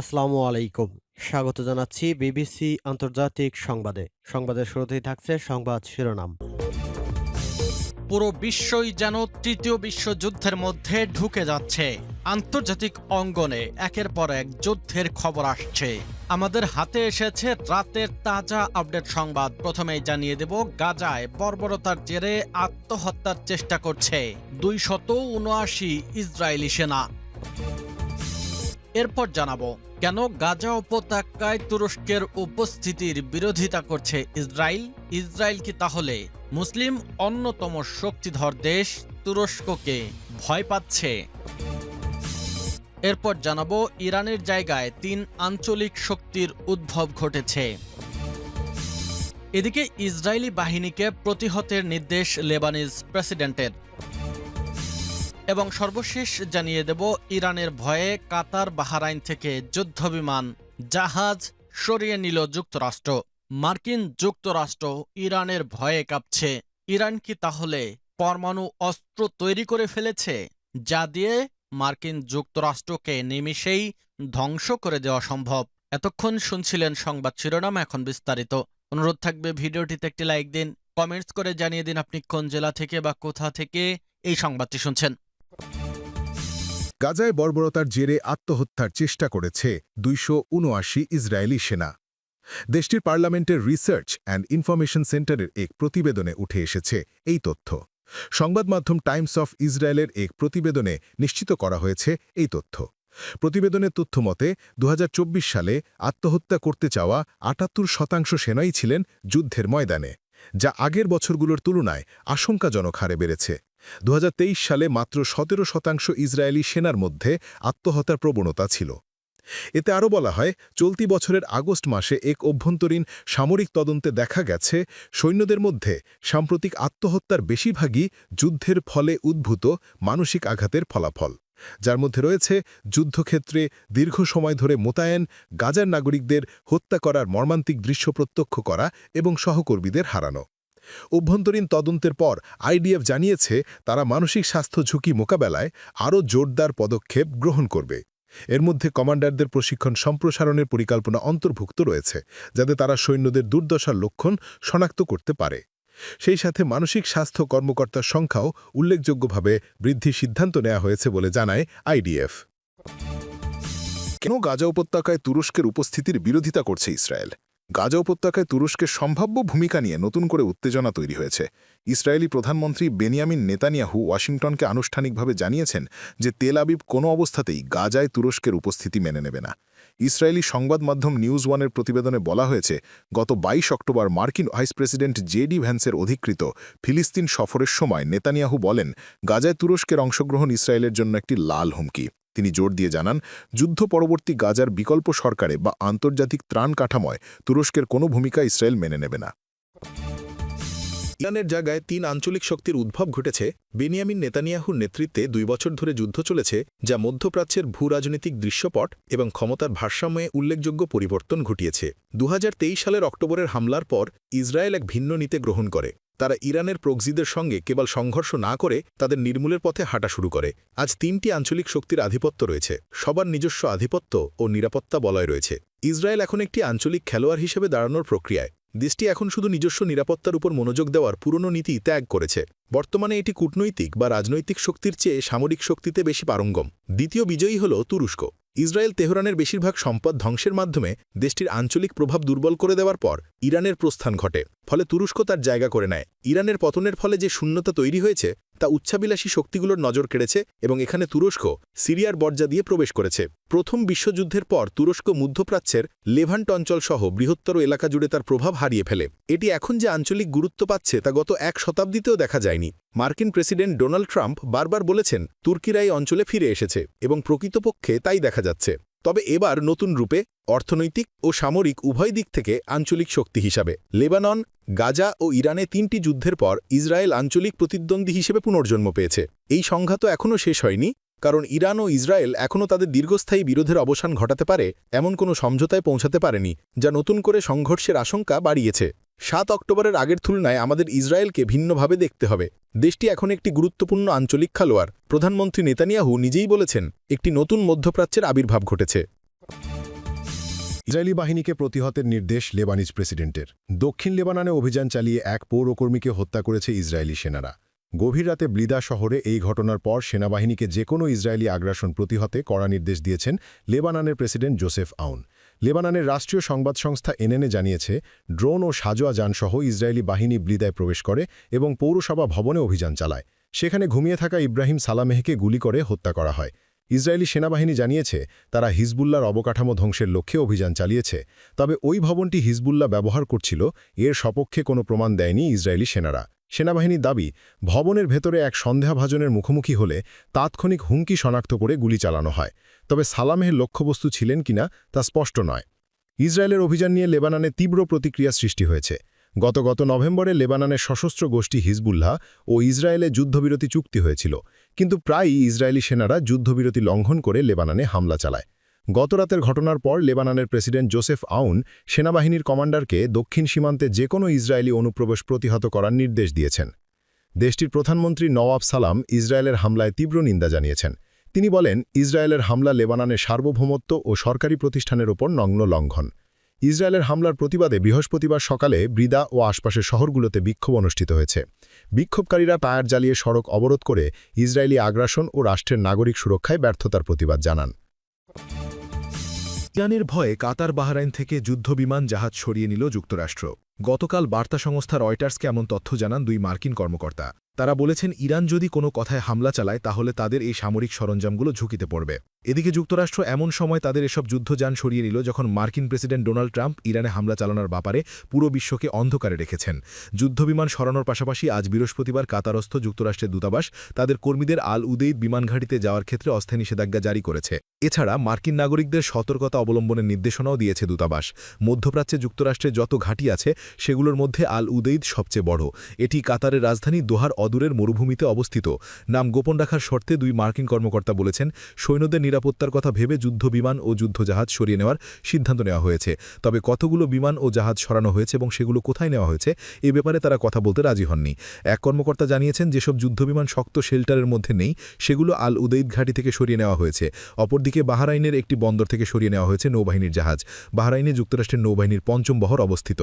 আসসালামু আলাইকুম। স্বাগত জানাচ্ছি বিবিসি আন্তর্জাতিক সংবাদে। সংবাদের শুরুতেই থাকছে সংবাদ শিরোনাম। পুরো বিশ্বই যেন তৃতীয় বিশ্বযুদ্ধের মধ্যে ঢুকে যাচ্ছে। আন্তর্জাতিক অঙ্গনে একের পর এক যুদ্ধের খবর আসছে। আমাদের হাতে এসেছে রাতের তাজা আপডেট সংবাদ। প্রথমেই জানিয়ে দেব, গাজায় বর্বরতার জেরে আত্মহত্যার চেষ্টা করছে দুই শত উনআশি ইসরায়েলি সেনা। এরপর জানাব, কেন গাজা উপত্যকায় তুরস্কের উপস্থিতির বিরোধিতা করছে ইসরায়েল? ইসরায়েল কি তাহলে মুসলিম অন্যতম শক্তিধর দেশ তুরস্ককে ভয় পাচ্ছে? এরপর জানাব, ইরানের জায়গায় তিন আঞ্চলিক শক্তির উদ্ভব ঘটেছে। এদিকে ইসরায়েলি বাহিনীকে প্রতিহতের নির্দেশ লেবানিজ প্রেসিডেন্টের। এবং সর্বশেষ জানিয়ে দেব, ইরানের ভয়ে কাতার বাহারাইন থেকে যুদ্ধবিমান, জাহাজ সরিয়ে নিল যুক্তরাষ্ট্র। মার্কিন যুক্তরাষ্ট্র ইরানের ভয়ে কাঁপছে। ইরান কি তাহলে পরমাণু অস্ত্র তৈরি করে ফেলেছে, যা দিয়ে মার্কিন যুক্তরাষ্ট্রকে নিমিষেই ধ্বংস করে দেওয়া সম্ভব? এতক্ষণ শুনছিলেন সংবাদ শিরোনাম, এখন বিস্তারিত। অনুরোধ থাকবে, ভিডিওটিতে একটি লাইক দিন, কমেন্টস করে জানিয়ে দিন আপনি কোন জেলা থেকে বা কোথা থেকে এই সংবাদটি শুনছেন। গাজায় বর্বরতার জেরে আত্মহত্যার চেষ্টা করেছে দুইশো উনআশি ইসরায়েলি সেনা। দেশটির পার্লামেন্টের রিসার্চ অ্যান্ড ইনফরমেশন সেন্টারের এক প্রতিবেদনে উঠে এসেছে এই তথ্য। সংবাদ মাধ্যম টাইমস অফ ইসরায়েলের এক প্রতিবেদনে নিশ্চিত করা হয়েছে এই তথ্য। প্রতিবেদনের তথ্য মতে দু সালে আত্মহত্যা করতে চাওয়া আটাত্তর শতাংশ সেনাই ছিলেন যুদ্ধের ময়দানে, যা আগের বছরগুলোর তুলনায় আশঙ্কাজনক হারে বেড়েছে। দু হাজার তেইশ সালে মাত্র সতেরো শতাংশ ইসরায়েলি সেনার মধ্যে আত্মহত্যার প্রবণতা ছিল। এতে আরও বলা হয়, চলতি বছরের আগস্ট মাসে এক অভ্যন্তরীণ সামরিক তদন্তে দেখা গেছে, সৈন্যদের মধ্যে সাম্প্রতিক আত্মহত্যার বেশিরভাগই যুদ্ধের ফলে উদ্ভূত মানসিক আঘাতের ফলাফল। যার মধ্যে রয়েছে, যুদ্ধক্ষেত্রে দীর্ঘ সময় ধরে মোতায়েন, গাজার নাগরিকদের হত্যা করার মর্মান্তিক দৃশ্য প্রত্যক্ষ করা এবং সহকর্মীদের হারানো। অভ্যন্তরীণ তদন্তের পর আইডিএফ জানিয়েছে তারা মানসিক স্বাস্থ্য ঝুঁকি মোকাবেলায় আরও জোরদার পদক্ষেপ গ্রহণ করবে। এর মধ্যে কমান্ডারদের প্রশিক্ষণ সম্প্রসারণের পরিকল্পনা অন্তর্ভুক্ত রয়েছে, যাতে তারা সৈন্যদের দুর্দশার লক্ষণ শনাক্ত করতে পারে। সেই সাথে মানসিক স্বাস্থ্য কর্মকর্তার সংখ্যাও উল্লেখযোগ্যভাবে বৃদ্ধির সিদ্ধান্ত নেওয়া হয়েছে বলে জানায় আইডিএফ। কেন গাজা উপত্যকায় তুরস্কের উপস্থিতির বিরোধিতা করছে ইসরায়েল? গাজা উপত্যকায় তুরস্কের সম্ভাব্য ভূমিকা নিয়ে নতুন করে উত্তেজনা তৈরি হয়েছে। ইসরায়েলি প্রধানমন্ত্রী বেনিয়ামিন নেতানিয়াহু ওয়াশিংটনকে আনুষ্ঠানিকভাবে জানিয়েছেন যে তেল আবিব কোনো অবস্থাতেই গাজায় তুরস্কের উপস্থিতি মেনে নেবে না। ইসরায়েলি সংবাদ মাধ্যম নিউজ ওয়ানের প্রতিবেদনে বলা হয়েছে, গত ২২ অক্টোবর মার্কিন ভাইস প্রেসিডেন্ট জেডি ভ্যান্সের অধিকৃত ফিলিস্তিন সফরের সময় নেতানিয়াহু বলেন, গাজায় তুরস্কের অংশগ্রহণ ইসরায়েলের জন্য একটি লাল হুমকি। তিনি জোর দিয়ে জানান, যুদ্ধ পরবর্তী গাজার বিকল্প সরকারে বা আন্তর্জাতিক ত্রাণ কাঠামোয় তুরস্কের কোনো ভূমিকা ইসরায়েল মেনে নেবে না। ইরানের জায়গায় তিন আঞ্চলিক শক্তির উদ্ভব ঘটেছে। বেনিয়ামিন নেতানিয়াহুর নেতৃত্বে দুই বছর ধরে যুদ্ধ চলেছে, যা মধ্যপ্রাচ্যের ভূ রাজনৈতিক দৃশ্যপট এবং ক্ষমতার ভারসাম্যে উল্লেখযোগ্য পরিবর্তন ঘটিয়েছে। দু হাজার তেইশ সালের অক্টোবরের হামলার পর ইসরায়েল এক ভিন্ন নীতি গ্রহণ করে। তারা ইরানের প্রক্সিদের সঙ্গে কেবল সংঘর্ষ না করে তাদের নির্মূলের পথে হাঁটা শুরু করে। আজ তিনটি আঞ্চলিক শক্তির আধিপত্য রয়েছে। সবার নিজস্ব আধিপত্য ও নিরাপত্তা বলয় রয়েছে। ইসরায়েল এখন একটি আঞ্চলিক খেলোয়াড় হিসেবে দাঁড়ানোর প্রক্রিয়ায়। দেশটি এখন শুধু নিজস্ব নিরাপত্তার উপর মনোযোগ দেওয়ার পুরনো নীতি ত্যাগ করেছে। বর্তমানে এটি কূটনৈতিক বা রাজনৈতিক শক্তির চেয়ে সামরিক শক্তিতে বেশি পারঙ্গম। দ্বিতীয় বিজয়ী হল তুরস্ক। ইসরায়েল তেহরানের বেশিরভাগ সম্পদ ধ্বংসের মাধ্যমে দেশটির আঞ্চলিক প্রভাব দুর্বল করে দেওয়ার পর ইরানের প্রস্থান ঘটে, ফলে তুরস্ক তার জায়গা করে নেয়। ইরানের পতনের ফলে যে শূন্যতা তৈরি হয়েছে, তা উচ্ছাবিলাসী শক্তিগুলোর নজর কেড়েছে এবং এখানে তুরস্ক সিরিয়ার বর্জা দিয়ে প্রবেশ করেছে। প্রথম বিশ্বযুদ্ধের পর তুরস্ক মধ্যপ্রাচ্যের লেভান্ট অঞ্চল সহ বৃহত্তর এলাকা জুড়ে তার প্রভাব হারিয়ে ফেলে। এটি এখন যে আঞ্চলিক গুরুত্ব পাচ্ছে, তা গত এক শতাব্দীতেও দেখা যায়নি। মার্কিন প্রেসিডেন্ট ডোনাল্ড ট্রাম্প বারবার বলেছেন, তুর্কিরা এই অঞ্চলে ফিরে এসেছে এবং প্রকৃতপক্ষে তাই দেখা যাচ্ছে। তবে এবার নতুন রূপে, অর্থনৈতিক ও সামরিক উভয় দিক থেকে আঞ্চলিক শক্তি হিসাবে। লেবানন, গাজা ও ইরানে তিনটি যুদ্ধের পর ইসরায়েল আঞ্চলিক প্রতিদ্বন্দ্বী হিসেবে পুনর্জন্ম পেয়েছে। এই সংঘাত এখনও শেষ হয়নি, কারণ ইরান ও ইসরায়েল এখনও তাদের দীর্ঘস্থায়ী বিরোধের অবসান ঘটাতে পারে, এমন কোনো সমঝোতায় পৌঁছাতে পারেনি, যা নতুন করে সংঘর্ষের আশঙ্কা বাড়িয়েছে। সাত অক্টোবরের আগের তুলনায় আমাদের ইসরায়েলকে ভিন্নভাবে দেখতে হবে। দেশটি এখন একটি গুরুত্বপূর্ণ আঞ্চলিক খেলোয়াড়। প্রধানমন্ত্রী নেতানিয়াহু নিজেই বলেছেন, একটি নতুন মধ্যপ্রাচ্যের আবির্ভাব ঘটেছে। ইসরায়েলি বাহিনীকে প্রতিহতের নির্দেশ লেবানিজ প্রেসিডেন্টের। দক্ষিণ লেবাননে অভিযান চালিয়ে এক পৌরকর্মীকে হত্যা করেছে ইসরায়েলি সেনারা। গভীর রাতে ব্লিদা শহরে এই ঘটনার পর সেনাবাহিনীকে যে কোনো ইসরায়েলি আগ্রাসন প্রতিহতে কড়া নির্দেশ দিয়েছেন লেবাননের প্রেসিডেন্ট জোসেফ আউন। লেবাননের রাষ্ট্রীয় সংবাদ সংস্থা এনএনএ জানিয়েছে, ড্রোন ও সাজোয়া যানসহ ইসরায়েলি বাহিনী ব্লিদায় প্রবেশ করে এবং পৌরসভা ভবনে অভিযান চালায়। সেখানে ঘুমিয়ে থাকা ইব্রাহিম সালামেহকে গুলি করে হত্যা করা হয়। ইসরায়েলি সেনাবাহিনী জানিয়েছে, তারা হিজবুল্লার অবকাঠামো ধ্বংসের লক্ষ্যে অভিযান চালিয়েছে। তবে ওই ভবনটি হিজবুল্লাহ ব্যবহার করছিল, এর সপক্ষে কোনো প্রমাণ দেয়নি ইসরায়েলি সেনারা। সেনাবাহিনীর দাবি, ভবনের ভেতরে এক সন্দেহভাজনের মুখোমুখি হলে তাৎক্ষণিক হুমকি শনাক্ত করে গুলি চালানো হয়। তবে সালামেহের লক্ষ্যবস্তু ছিলেন কিনা তা স্পষ্ট নয়। ইসরায়েলের অভিযান নিয়ে লেবাননে তীব্র প্রতিক্রিয়া সৃষ্টি হয়েছে। গত গত নভেম্বরে লেবাননের সশস্ত্র গোষ্ঠী হিজবুল্লাহ ও ইসরায়েলে যুদ্ধবিরতি চুক্তি হয়েছিল। কিন্তু প্রায়ই ইসরায়েলি সেনারা যুদ্ধবিরতি লঙ্ঘন করে লেবাননে হামলা চালায়। গতরাতের ঘটনার পর লেবাননের প্রেসিডেন্ট জোসেফ আউন সেনাবাহিনীর কমান্ডারকে দক্ষিণ সীমান্তে যে কোনো ইসরায়েলি অনুপ্রবেশ প্রতিহত করার নির্দেশ দিয়েছেন। দেশটির প্রধানমন্ত্রী নওয়াব সালাম ইসরায়েলের হামলায় তীব্র নিন্দা জানিয়েছেন। তিনি বলেন, ইসরায়েলের হামলা লেবাননের সার্বভৌমত্ব ও সরকারি প্রতিষ্ঠানের ওপর নগ্ন লঙ্ঘন। ইসরায়েলের হামলার প্রতিবাদে বৃহস্পতিবার সকালে ব্রিদা ও আশপাশের শহরগুলোতে বিক্ষোভ অনুষ্ঠিত হয়েছে। বিক্ষোভকারীরা টায়ার জ্বালিয়ে সড়ক অবরোধ করে ইসরায়েলি আগ্রাসন ও রাষ্ট্রের নাগরিক সুরক্ষায় ব্যর্থতার প্রতিবাদ জানান। ইরানের ভয়ে কাতার বাহরাইন থেকে যুদ্ধবিমান জাহাজ সরিয়ে নিল যুক্তরাষ্ট্র। গতকাল বার্তা সংস্থা রয়টার্সকে এমন তথ্য জানান দুই মার্কিন কর্মকর্তা। তারা বলেছেন, ইরান যদি কোনো কথায় হামলা চালায়, তাহলে তাদের এই সামরিক সরঞ্জামগুলো ঝুঁকিতে পড়বে। এদিকে যুক্তরাষ্ট্র এমন সময় তাদের এসব যুদ্ধযান সরিয়ে নিল যখন মার্কিন প্রেসিডেন্ট ডোনাল্ড ট্রাম্প ইরানে হামলা চালানোর ব্যাপারে পুরো বিশ্বকে অন্ধকারে রেখেছেন। যুদ্ধবিমান সরানোর পাশাপাশি আজ বৃহস্পতিবার কাতারস্থ যুক্তরাষ্ট্রের দূতাবাস তাদের কর্মীদের আল উদেইদ বিমানঘাটিতে যাওয়ার ক্ষেত্রে অস্থায়ী নিষেধাজ্ঞা জারি করেছে। এছাড়া মার্কিন নাগরিকদের সতর্কতা অবলম্বনের নির্দেশনাও দিয়েছে দূতাবাস। মধ্যপ্রাচ্যে যুক্তরাষ্ট্রের যত ঘাঁটি আছে, সেগুলোর মধ্যে আল উদেইদ সবচেয়ে বড়। এটি কাতারের রাজধানী দোহার অদূরের মরুভূমিতে অবস্থিত। নাম গোপন রাখার শর্তে দুই মার্কিন কর্মকর্তা বলেছেন, সৈন্যদের নিরাপত্তার কথা ভেবে যুদ্ধ বিমান ও যুদ্ধজাহাজ সরিয়ে নেওয়ার সিদ্ধান্ত নেওয়া হয়েছে। তবে কতগুলো বিমান ও জাহাজ সরানো হয়েছে এবং সেগুলো কোথায় নেওয়া হয়েছে, এ ব্যাপারে তারা কথা বলতে রাজি হননি। এক কর্মকর্তা জানিয়েছেন, যেসব যুদ্ধবিমান শক্ত শেল্টারের মধ্যে নেই, সেগুলো আল উদৈদ ঘাঁটি থেকে সরিয়ে নেওয়া হয়েছে। অপরদিকে বাহারাইনের একটি বন্দর থেকে সরিয়ে নেওয়া হয়েছে নৌবাহিনীর জাহাজ। বাহারাইনে যুক্তরাষ্ট্রের নৌবাহিনীর পঞ্চম বহর অবস্থিত।